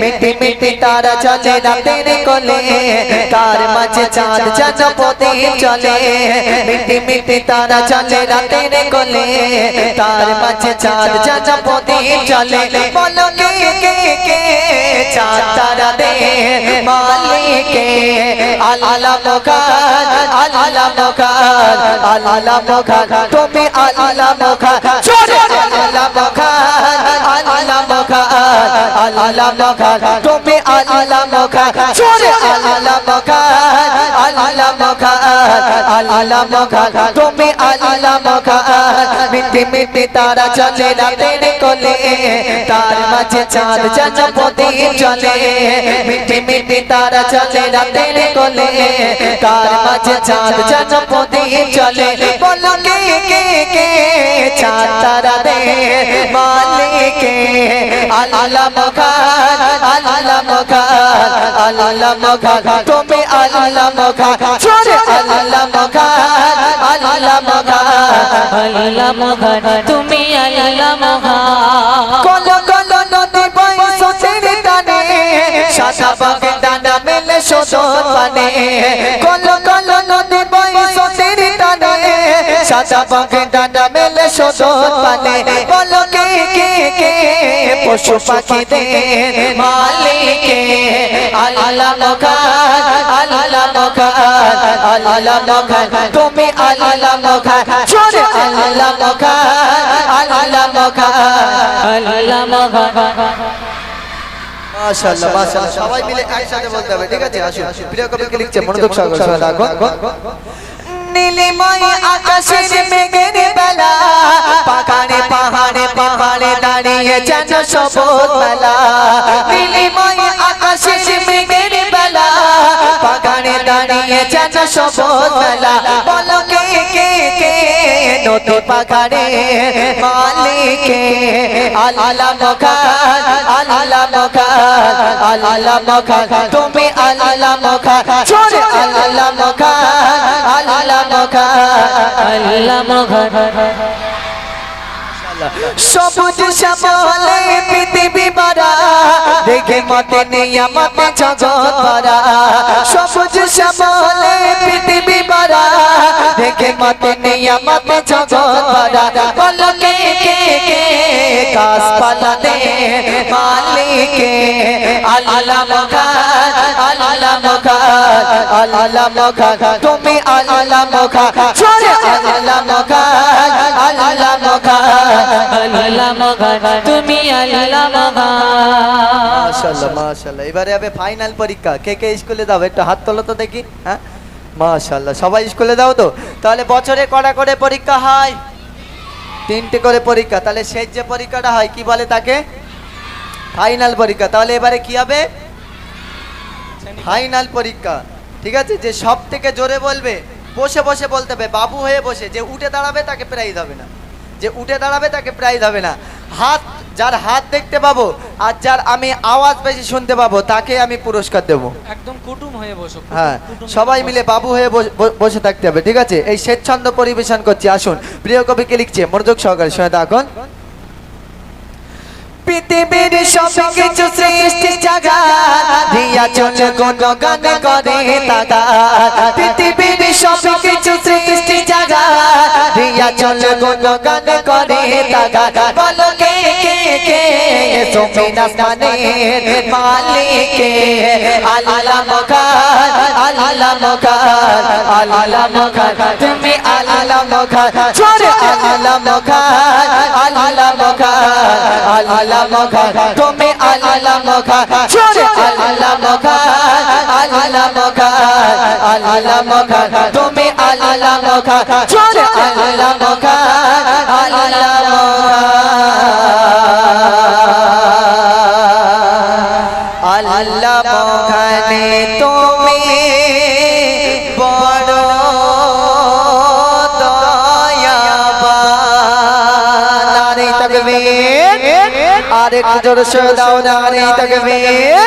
মিটি মিটি তারা চলে রাতের কোলে তার মাঝে চাঁদ জনপদে চলে মিটি মিটি তারা চলে রাতের কোলে তার মাঝে চাঁদ জনপদে চলে বলো কে কে কে চাঁদ তারা দে মালিকে আল্লাহ মুখান আল্লাহ মুখান আল্লাহ মুখান তুমি আল্লাহ মুখান জোরে আল্লাহ মুখান আল্লাহ মুখান আল্লাহ মুখান তুমি আল্লাহ মুখান জোরে আল্লাহ মুখান আল্লাহ মুখান আল্লাহ মুখান তুমি আল্লাহ মুখান মিটি মিটি তারা চলে রাতের কোলে তার মাঝে চাঁদ জনপদে চলে মিটি মিটি তারা চলে রাতের কোলে তার মাঝে চাঁদ জনপদে চলে বলো কে কে কে চাঁদ মুখান মুখান মুখান। তুমি আল্লাহ মুখান জোরে আল্লাহ মুখান আল্লাহ মুখান। আল্লাহ বাগে ডানা মেলে সোদন পানে। কলো কলো নদী সাদা বাগে ডানা মেলে সোদন পানে। বলো কে কে কে পশু মালিকে? আল্লাহ আল্লাহ মুখান আল্লাহ মুখান তুমি আল্লাহ মুখান জোরে আল্লাহ মুখান আল্লাহ মুখান আল্লাহ মহান মাশাআল্লাহ মাশাআল্লাহ। সবাই মিলে একসাথে বলতে হবে ঠিক আছে? আসুন। প্রিয় কবিকে লিখছে? মনোযোগ সহকারে শুনে রাখো নীলিময় আকাশের মেঘের বেলা পাহাড়ে পাহাড়ে পাহাড়ে দাঁড়িয়ে যেন সবুজ মেলা নীলিময় আকাশের মেঘের বেলা পাহাড়ে দাঁড়িয়ে যেন সবুজ মেলা বলো কে কে কে নদী পাহাড়ে মালিকে আল্লাহ মুখান আল্লাহ মুখান আল্লাহ মুখান তুমি আল্লাহ মুখান জোরে আল্লাহ মুখান সবুজ শ্যামলে পৃথিবী বারা দেখে মতে নিয়ামতে জগৎ বারা সবুজ শ্যামলে পৃথিবী দেখে মতে নিয়ামতে জগৎ বারা বলো কে কে গাছপালা দে, মালিকে আল্লাহ তুমি আল্লাহ আল্লাহ মহান তুমি মাশাআল্লাহ মাশাআল্লাহ। এবারে হবে ফাইনাল পরীক্ষা। কে কে স্কুলে যাবে? একটু হাত তোলো তো দেখি হ্যাঁ? মাশাআল্লাহ। সবাই স্কুলে দাও তো? তাহলে বছরে কটা করে পরীক্ষা হয়? তিনটে করে পরীক্ষা। তাহলে শেষ যে পরীক্ষাটা হয়, কি বলে তাকে? ফাইনাল পরীক্ষা। তাহলে এবারে কি হবে? ফাইনাল পরীক্ষা। ঠিক আছে? যে সব থেকে জোরে বলবে, বসে বসে বলতে হবে। বাবু হয়ে বসে। যে উঠে দাঁড়াবে তাকে প্রাইজ হবে না। যে উঠে দাঁড়াবে তাকে প্রাইজ হবে না। হাত যার হাত দেখতে পাবো আর যার আমি আওয়াজ বেশি শুনতে পাবো তাকে আমি পুরস্কার দেবো। একদম কুটুম হয়ে বসো হ্যাঁ সবাই মিলে বাবু হয়ে বসে থাকতে হবে ঠিক আছে? এই স্বেচ্ছন্দ পরিবেশন করছি আসুন। প্রিয় কবিকে লিখছে মনোযোগ সহকারে শুনে দেখুন পৃথিবীর সব কিছু সৃষ্টি জাগা দিয়া চল কোন গান করে তাগা পৃথিবীর সব কিছু সৃষ্টি জাগা দিয়া চল কোন গান করে তাগা বলো কে জমিন আসমানের মালিকে। আল্লাহ মুখান আল্লাহ মুখান আল্লাহ মুখান। তুমি আল্লাহ মুখান, জোরে আল্লাহ মুখান তুমি আল্লাহ মুখান, জোরে আল্লাহ আল্লাহ মুখান আল্লাহ তুমি আল্লাহ মুখান জোরে আল্লাহ মুখান আল্লাহ আল্লাহ মুখানে তুমি বড় তকবীর। আরেক জোর সে দাও নারী তকবীর।